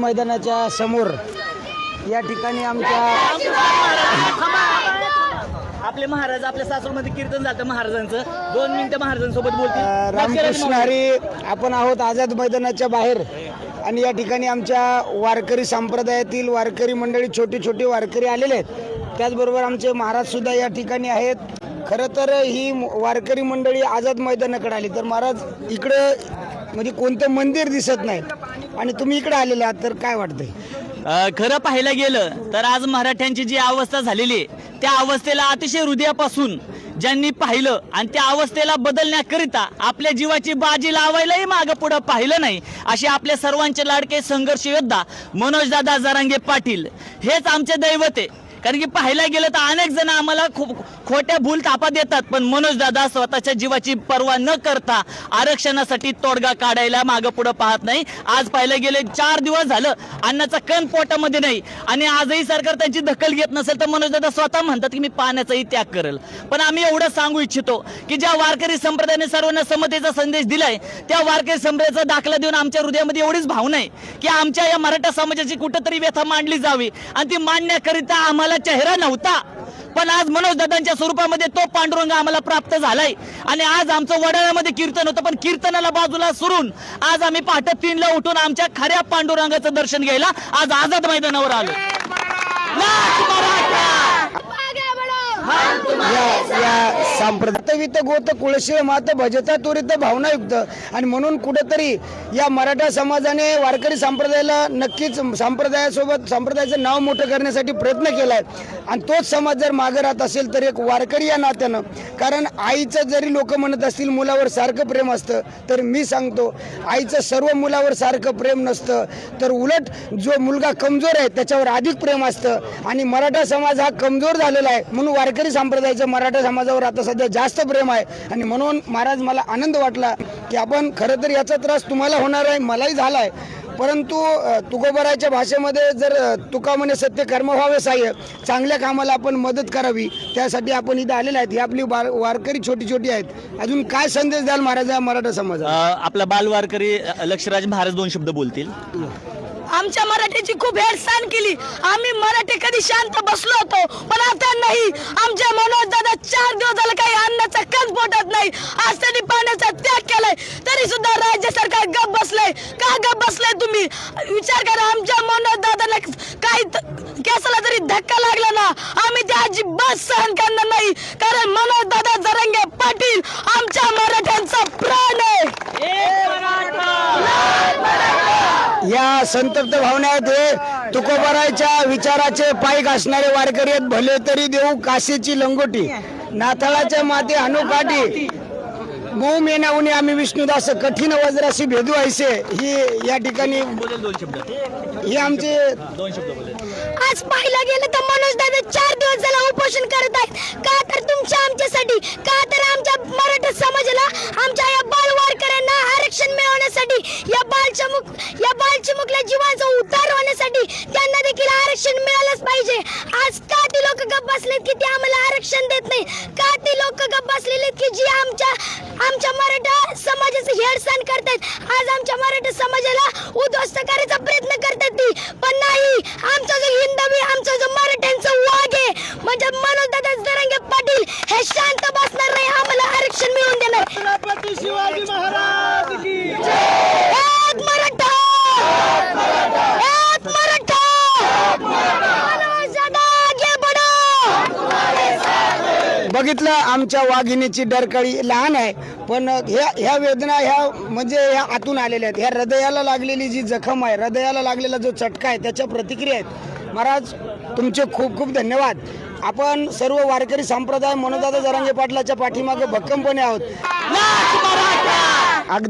मैदानाच्या समोर या ठिकाणी आमच्या आपले महाराज आपल्या सासूरमध्ये कीर्तन झालं महाराजांचं. दोन मिनिटं महाराजांसोबत बोलतील. रामकृष्ण हरी आपण आहोत आझाद मैदानाच्या बाहेर. आणि या ठिकाणी आमच्या वारकरी संप्रदायातील वारकरी मंडळी छोटी छोटी वारकरी आलेले आहेत. त्याचबरोबर आमचे महाराज सुद्धा या ठिकाणी आहेत. खरं तर ही वारकरी मंडळी आझाद मैदानाकडे आली. तर महाराज इकडं म्हणजे कोणतं मंदिर दिसत नाही. आणि तुम्ही इकडे आलेले आहात तर काय वाटतंय? अ, खरं पाहायला गेलं तर आज मराठ्यांची जी अवस्था झालेली आहे त्या अवस्थेला अतिशय हृदयापासून ज्यांनी पाहिलं आणि त्या अवस्थेला बदलण्याकरिता आपल्या जीवाची बाजी लावायलाही मागं पुढं पाहिलं नाही असे आपल्या सर्वांचे लाडके संघर्ष योद्धा मनोजदादा जरांगे पाटील. हेच आमचे दैवत आहे. कारण की पाहायला गेलं तर अनेक जण आम्हाला खूप खोट्या भूल तापा देतात. पण मनोज दादा स्वतःच्या जीवाची पर्वा न करता आरक्षणासाठी तोडगा काढायला मागं पुढं पाहत नाही. आज पाहायला गेले चार दिवस झालं अन्नाचा कण पोटामध्ये नाही. आणि आजही सरकार त्यांची दखल घेत नसेल तर मनोज दादा स्वतः म्हणतात की मी पाण्याचाही त्याग करेल. पण आम्ही एवढं सांगू इच्छितो की ज्या वारकरी संप्रदायाने सर्वांना समतेचा संदेश दिलाय त्या वारकरी संप्रदायाचा दाखला देऊन आमच्या हृदयामध्ये एवढीच भावना आहे की आमच्या या मराठा समाजाची कुठंतरी व्यथा मांडली जावी. आणि ती मांडण्याकरिता आम्हाला चेहरा नव्हता. पण आज मनोज दादांच्या स्वरूपामध्ये तो पांडुरंग आम्हाला प्राप्त झालाय. आणि आज आमचं वडाळ्यामध्ये कीर्तन होतं पण कीर्तनाला बाजूला सोडून आज आम्ही पहाटे तीनला उठून आमच्या खऱ्या पांडुरंगाचं दर्शन घ्यायला आज आझाद मैदानावर आलो मराठा! या या गोत कुळशीळ मात भजता त्वरित भावनायुक्त. आणि म्हणून कुठेतरी या मराठा समाजाने वारकरी संप्रदायाला नक्कीच संप्रदायासोबत संप्रदायाचं नाव मोठं करण्यासाठी प्रयत्न केलाय. आणि तोच समाज जर मागे राहत असेल तर एक वारकरी या नात्यानं. कारण आईचं जरी लोक म्हणत असतील मुलावर सारखं प्रेम असतं तर मी सांगतो आईचं सर्व मुलावर सारखं प्रेम नसतं. तर उलट जो मुलगा कमजोर आहे त्याच्यावर अधिक प्रेम असतं. आणि मराठा समाज हा कमजोर झालेला आहे म्हणून वारकरी संप्रदायाचं मराठा समाजावर आता सध्या जास्त प्रेम आहे. आणि म्हणून महाराज मला आनंद वाटला की आपण खरं तर याचा त्रास तुम्हाला होणार आहे मलाही झाला आहे परंतु तुकोबराच्या भाषेमध्ये जर तुका म्हणे सत्य कर्म व्हावे साह्य चांगल्या कामाला आपण मदत करावी त्यासाठी आपण इथं आलेले आहेत. ही आपली वार वारकरी छोटी छोटी आहेत. अजून काय संदेश द्याल महाराज मराठा समाज आपला बाल वारकरी लक्षराज महाराज दोन शब्द बोलतील. आमच्या मराठीची खूप हेळसांड केली. आम्ही मराठी कधी शांत बसलो होतो पण आता नाही. आमच्या मनोज दादा चार दिवस झालं काही अन्नाचा कण पोटत नाही. आज त्यांनी पाण्याचा त्याग केलाय. तरी सुद्धा राज्य सरकार गप बसलंय. का गप बसलंय तुम्ही? विचार करा आमच्या मनोज दादाला काही केसाला जरी धक्का लागला ना आम्ही त्या अजिबात सहन करणार नाही. कारण मनोज दादा जरंगे पाटील आमच्या मराठ्यांचा प्राण आहे या संतप्त भावना आहेत हे तुकोबराच्या विचाराचे पायी घासणारे वारकरी आहेत. भले तरी देऊ काशीची लंगोटी. नाताळाच्या माती हनुकाठी मऊ मेना आम्ही विष्णुदास कठीण वज्राशी भेदू ऐसे ही या ठिकाणी ही आमचे आज पाहिलं गेलं तर मनोज दादा चार दिवस झाला उपोषण करत आहेत. का तर तुमच्या आमच्यासाठी? का तर आमच्या मराठा समाजाला आमच्या या बाल वारकऱ्यांना आरक्षण मिळवण्यासाठी या बालचमुक या बालचिमुकल्या जीवांचा उद्धार होण्यासाठी त्यांना देखील आरक्षण मिळालंच पाहिजे आज का ती लोक गप्प बसलेत की ते आम्हाला आरक्षण देत नाही का ती लोक गप्प बसलेले की जी आमच्या आमच्या मराठा समाजाचं हेळसांड करतात आज आमच्या मराठा समाजाला उद्ध्वस्त करायचा प्रयत्न करतात ती. पण नाही आमचा जो हिंदवी आमचा जो मराठ्यांचा वाघ आहे म्हणजे मनोज दादा पाटील हे शांत बसणार नाही. आम्हाला आरक्षण मिळवून देणार. छत्रपती शिवाजी महाराज की मराठा एक मराठा मनोज दादा आगे बढो बघितलं आमच्या वाघिणीची डरकाळी लहान आहे पण ह्या ह्या वेदना ह्या म्हणजे ह्या आतून आलेल्या आहेत. ह्या हृदयाला लागलेली जी जखम आहे हृदयाला लागलेला जो चटका आहे त्याच्या प्रतिक्रिया आहेत. महाराज तुमचे खूप खूप धन्यवाद. आपण सर्व वारकरी संप्रदाय मनोदादा जरांगे पाटलाच्या पाठीमागे भक्कमपणे आहोत. अगदी